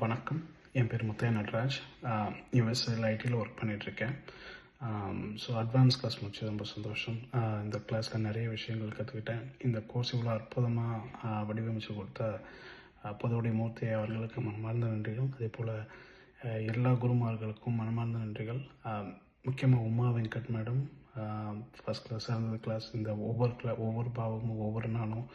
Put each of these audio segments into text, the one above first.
வணக்கம். என் பேர் முத்தைய நட்ராஜ். யூஎஸ்எல் ஐடியில் ஒர்க் பண்ணிகிட்ருக்கேன் ஸோ அட்வான்ஸ் கிளாஸ் முடிச்சது ரொம்ப சந்தோஷம். இந்த கிளாஸில் நிறைய விஷயங்கள் கற்றுக்கிட்டேன் இந்த கோர்ஸ் இவ்வளோ அற்புதமாக வடிவமைச்சு கொடுத்த ஆ, பொதுவுடைய மூர்த்தி அவர்களுக்கு மனமார்ந்த நன்றிகள். அதே போல் எல்லா குருமார்களுக்கும் மனமார்ந்த நன்றிகள். முக்கியமாக Uma Venkat madam. First class இருந்தது கிளாஸ் இந்த ஒவ்வொரு கிளா ஒவ்வொரு பாவமும் ஒவ்வொரு நாளும்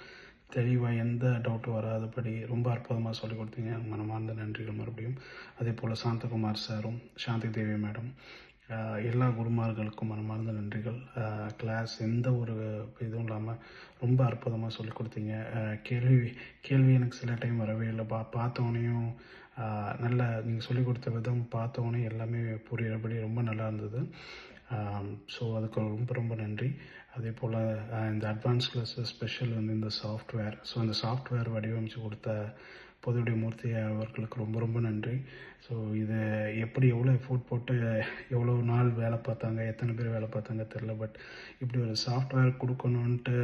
தெளிவாக எந்த டவுட்டும் வராதபடி ரொம்ப அற்புதமாக சொல்லிக் கொடுத்தீங்க. மனமார்ந்த நன்றிகள் மறுபடியும். அதே போல் சாந்தகுமார் சாரும் சாந்தி தேவி மேடம் எல்லா குருமார்களுக்கும் மனமார்ந்த நன்றிகள். கிளாஸ் எந்த ஒரு இதுவும் இல்லாமல் ரொம்ப அற்புதமாக சொல்லிக் கொடுத்தீங்க. கேள்வி கேள்வி எனக்கு சில டைம் வரவே இல்லை. பா பார்த்தோனையும் நல்ல நீங்கள் சொல்லிக் கொடுத்த விதம் பார்த்தோன்னே எல்லாமே புரிகிறபடி ரொம்ப நல்லா இருந்தது. ஸோ அதுக்கு ரொம்ப ரொம்ப நன்றி. அதே போல் இந்த அட்வான்ஸ் கிளாஸ் ஸ்பெஷல் வந்து இந்த சாஃப்ட்வேர் ஸோ அந்த சாஃப்ட்வேர் வடிவமைச்சு கொடுத்த பொதுவுடைய மூர்த்தி அவர்களுக்கு ரொம்ப ரொம்ப நன்றி. ஸோ இது எப்படி எவ்வளோ எஃபோர்ட் போட்டு எவ்வளோ நாள் வேலை பார்த்தாங்க எத்தனை பேர் வேலை பார்த்தாங்க தெரில பட் இப்படி ஒரு சாஃப்ட்வேர் கொடுக்கணுன்ட்டு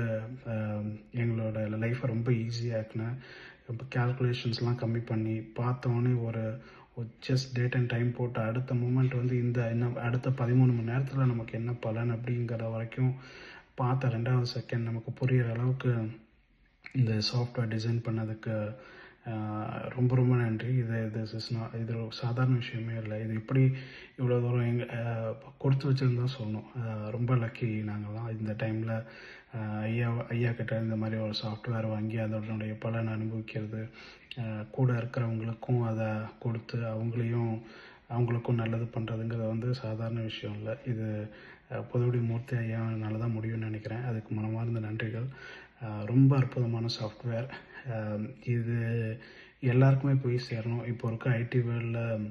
எங்களோட லைஃப்பை ரொம்ப ஈஸியாக்குனேன் இப்போ கேல்குலேஷன்ஸ்லாம் கம்மி பண்ணி பார்த்தோன்னே ஒரு ஜஸ்ட் டேட் அண்ட் டைம் போட்டு அடுத்த மூமெண்ட் வந்து இந்த என்ன அடுத்த பதிமூணு மணி நேரத்தில் நமக்கு என்ன பலன் அப்படிங்கிற வரைக்கும் பார்த்த ரெண்டாவது செகண்ட் நமக்கு புரிகிற அளவுக்கு இந்த சாஃப்ட்வேர் டிசைன் பண்ணதுக்கு ரொம்ப ரொம்ப நன்றி. இது இது இஸ் நான் இது சாதாரண விஷயமே இல்லை. இது இப்படி இவ்வளோ தூரம் எங்கள் கொடுத்து வச்சுருந்தா சொல்லணும். ரொம்ப லக்கி நாங்கள்லாம் இந்த டைமில் ஐயா ஐயா கிட்ட இந்த மாதிரி ஒரு சாஃப்ட்வேர் வாங்கி அதனுடைய பலன் அனுபவிக்கிறது கூட இருக்கிறவங்களுக்கும் அதை கொடுத்து அவங்களையும் அவங்களுக்கும் நல்லது பண்ணுறதுங்கிறது வந்து சாதாரண விஷயம் இல்லை. இது புதுவடி பொதுவுடைய மூர்த்தி ஐயானால தான் முடியும்னு நினைக்கிறேன். அதுக்கு மனமார்ந்த நன்றிகள். ரொம்ப அற்புதமான சாஃப்ட்வேர் இது எல்லாருக்குமே போய் சேரணும். இப்போ இருக்க ஐடி வேர்ல்டில்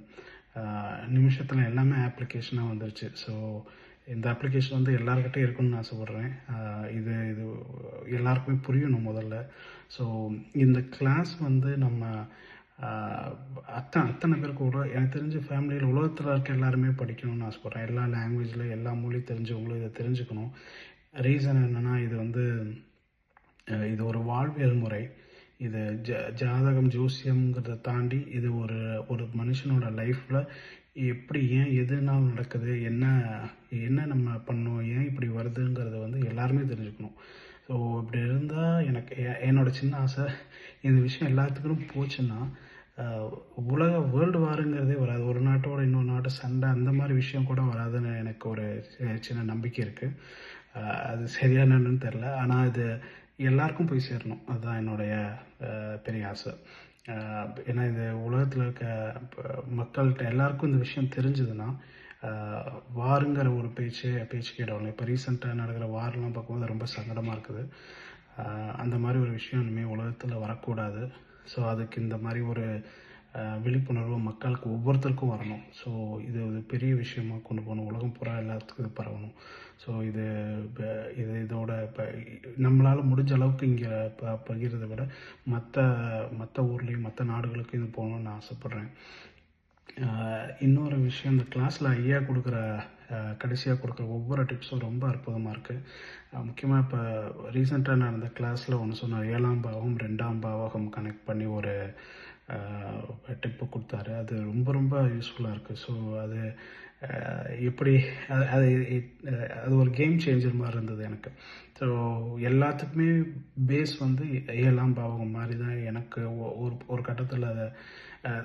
நிமிஷத்தில் எல்லாமே அப்ளிகேஷனாக வந்துருச்சு. ஸோ இந்த அப்ளிகேஷன் வந்து எல்லாருக்கிட்டையும் இருக்குன்னு ஆசைப்பட்றேன் இது இது எல்லாருக்குமே புரியணும் முதல்ல. ஸோ இந்த கிளாஸ் வந்து நம்ம அத்தனை அத்தனை பேருக்கு கூட எனக்கு தெரிஞ்ச ஃபேமிலியில் உலகத்தில் இருக்க எல்லாருமே படிக்கணும்னு ஆசைப்பட்றேன் எல்லா லாங்குவேஜில் எல்லா மொழி தெரிஞ்சவங்களும் இதை தெரிஞ்சுக்கணும். ரீசன் என்னென்னா இது வந்து இது ஒரு வாழ்வியல் முறை. இது ஜ ஜாதகம் ஜோசியம்ங்கிறத தாண்டி இது ஒரு ஒரு மனுஷனோட லைஃப்பில் எப்படி ஏன் எதுனாலும் நடக்குது என்ன என்ன நம்ம பண்ணோம் ஏன் இப்படி வருதுங்கிறத வந்து எல்லாருமே தெரிஞ்சுக்கணும். ஸோ இப்படி இருந்தால் எனக்கு எ- என்னோட சின்ன ஆசை இந்த விஷயம் எல்லாத்துக்கும் போச்சுன்னா உலக வேர்ல்டு வாருங்கிறதே வராது. ஒரு நாட்டோட இன்னொரு நாட்டு சண்டை அந்த மாதிரி விஷயம் கூட வராதுன்னு எனக்கு ஒரு சின்ன நம்பிக்கை இருக்குது அது சரியானன்னு தெரில ஆனால் இது எல்லாருக்கும் போய் சேரணும். அதுதான் என்னுடைய பெரிய ஆசை. ஏன்னா இது உலகத்தில் இருக்க மக்கள்கிட்ட எல்லாருக்கும் இந்த விஷயம் தெரிஞ்சதுன்னா வாருங்கிற ஒரு பேச்சு பேச்சு கேட்டவங்க இப்போ ரீசெண்டாக நடக்கிற வாரெலாம் பார்க்கும்போது ரொம்ப சங்கடமாக இருக்குது. அந்த மாதிரி ஒரு விஷயம் இனிமேல் உலகத்தில் வரக்கூடாது. ஸோ அதுக்கு இந்த மாதிரி ஒரு விழிப்புணர்வு மக்களுக்கு ஒவ்வொருத்தருக்கும் வரணும். ஸோ இது ஒரு பெரிய விஷயமாக கொண்டு போகணும். உலகம் பூரா எல்லாத்துக்கும் இது பரவணும். ஸோ இது இது இதோட இப்போ நம்மளால் முடிஞ்ச அளவுக்கு இங்கே ப பகிர்றதை விட மற்ற மற்ற ஊர்லேயும் மற்ற நாடுகளுக்கும் இது போகணும்னு ஆசைப்பட்றேன். இன்னொரு விஷயம் இந்த கிளாஸில் ஐயா கொடுக்குற கடைசியாக கொடுக்குற ஒவ்வொரு டிப்ஸும் ரொம்ப அற்புதமாக இருக்குது முக்கியமாக இப்போ ரீசெண்டாக நடந்த கிளாஸில் ஒன்று சொன்னார் ஏழாம் பாவம் ரெண்டாம் பாவகம் கனெக்ட் பண்ணி ஒரு டிப்பு கொடுத்தாரு. அது ரொம்ப ரொம்ப யூஸ்ஃபுல்லாக இருக்குது ஸோ அது எப்படி அது அது அது ஒரு கேம் சேஞ்சர் மாதிரி இருந்தது எனக்கு. ஸோ எல்லாத்துக்குமே பேஸ் வந்து ஏலாம் பாவகம் மாதிரி தான் எனக்கு ஒரு கட்டத்தில் அதை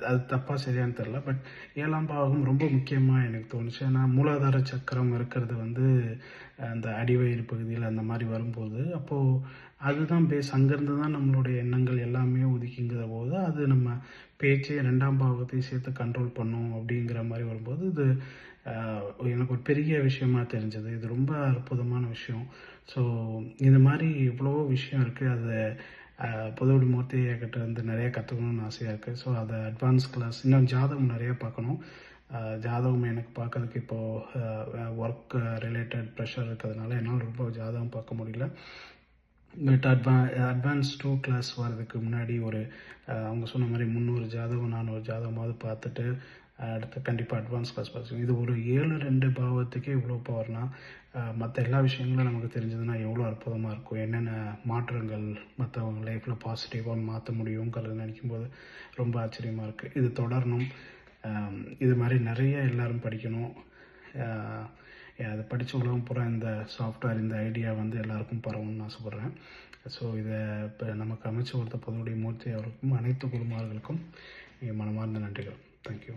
அது தப்பாக சரியான்னு தெரில பட் ஏழாம் பாவகம் ரொம்ப முக்கியமாக எனக்கு தோணுச்சு. ஏன்னா மூலாதார சக்கரம் இருக்கிறது வந்து அந்த அடிவயிறு பகுதியில் அந்த மாதிரி வரும்போது அப்போது அதுதான் பேஸ் அங்கேருந்து தான் நம்மளுடைய எண்ணங்கள் எல்லாமே ஒதுக்கிங்கிற போது அது நம்ம பேச்சே ரெண்டாம் பாவத்தையும் சேர்த்து கண்ட்ரோல் பண்ணும் அப்படிங்கிற மாதிரி வரும்போது இது எனக்கு ஒரு பெரிய விஷயமா தெரிஞ்சது. இது ரொம்ப அற்புதமான விஷயம். ஸோ இந்த மாதிரி இவ்வளோ விஷயம் இருக்குது அது பொதுவுடி மூர்த்தி கிட்ட இருந்து நிறைய கற்றுக்கணும்னு ஆசையாக இருக்குது ஸோ அதை அட்வான்ஸ் கிளாஸ் இன்னும் ஜாதகம் நிறைய பார்க்கணும். ஜாதகம் எனக்கு பார்க்கறதுக்கு இப்போது ஒர்க் ரிலேட்டட் ப்ரெஷர் இருக்கிறதுனால என்னால் ரொம்ப ஜாதகம் பார்க்க முடியல. பட் அட்வா அட்வான்ஸ் டூ கிளாஸ் வர்றதுக்கு முன்னாடி ஒரு அவங்க சொன்ன மாதிரி முந்நூறு ஜாதகம் நானூறு ஜாதகமாவது பார்த்துட்டு அடுத்து கண்டிப்பாக அட்வான்ஸ் கிளாஸ் படிச்சு இது ஒரு ஏழு ரெண்டு பாவத்துக்கே இவ்வளோ பவர்னால் மற்ற எல்லா விஷயங்களும் நமக்கு தெரிஞ்சதுன்னா எவ்வளோ அற்புதமாக இருக்கும். என்னென்ன மாற்றங்கள் மற்றவங்க லைஃப்பில் பாசிட்டிவாக மாற்ற முடியுங்கிறத நினைக்கும் போது ரொம்ப ஆச்சரியமாக இருக்குது இது தொடரணும். இது மாதிரி நிறைய எல்லோரும் படிக்கணும். அதை படித்த உலகம் பூரா இந்த சாஃப்ட்வேர் இந்த ஐடியா வந்து எல்லாருக்கும் பரவும்னு ஆசைப்பட்றேன் ஸோ இதை இப்போ நமக்கு அமைச்சு கொடுத்த பொதுவுடைய மூர்த்தி அவருக்கும் அனைத்து குழுமார்களுக்கும் மனமார்ந்த நன்றிகள். தேங்க்யூ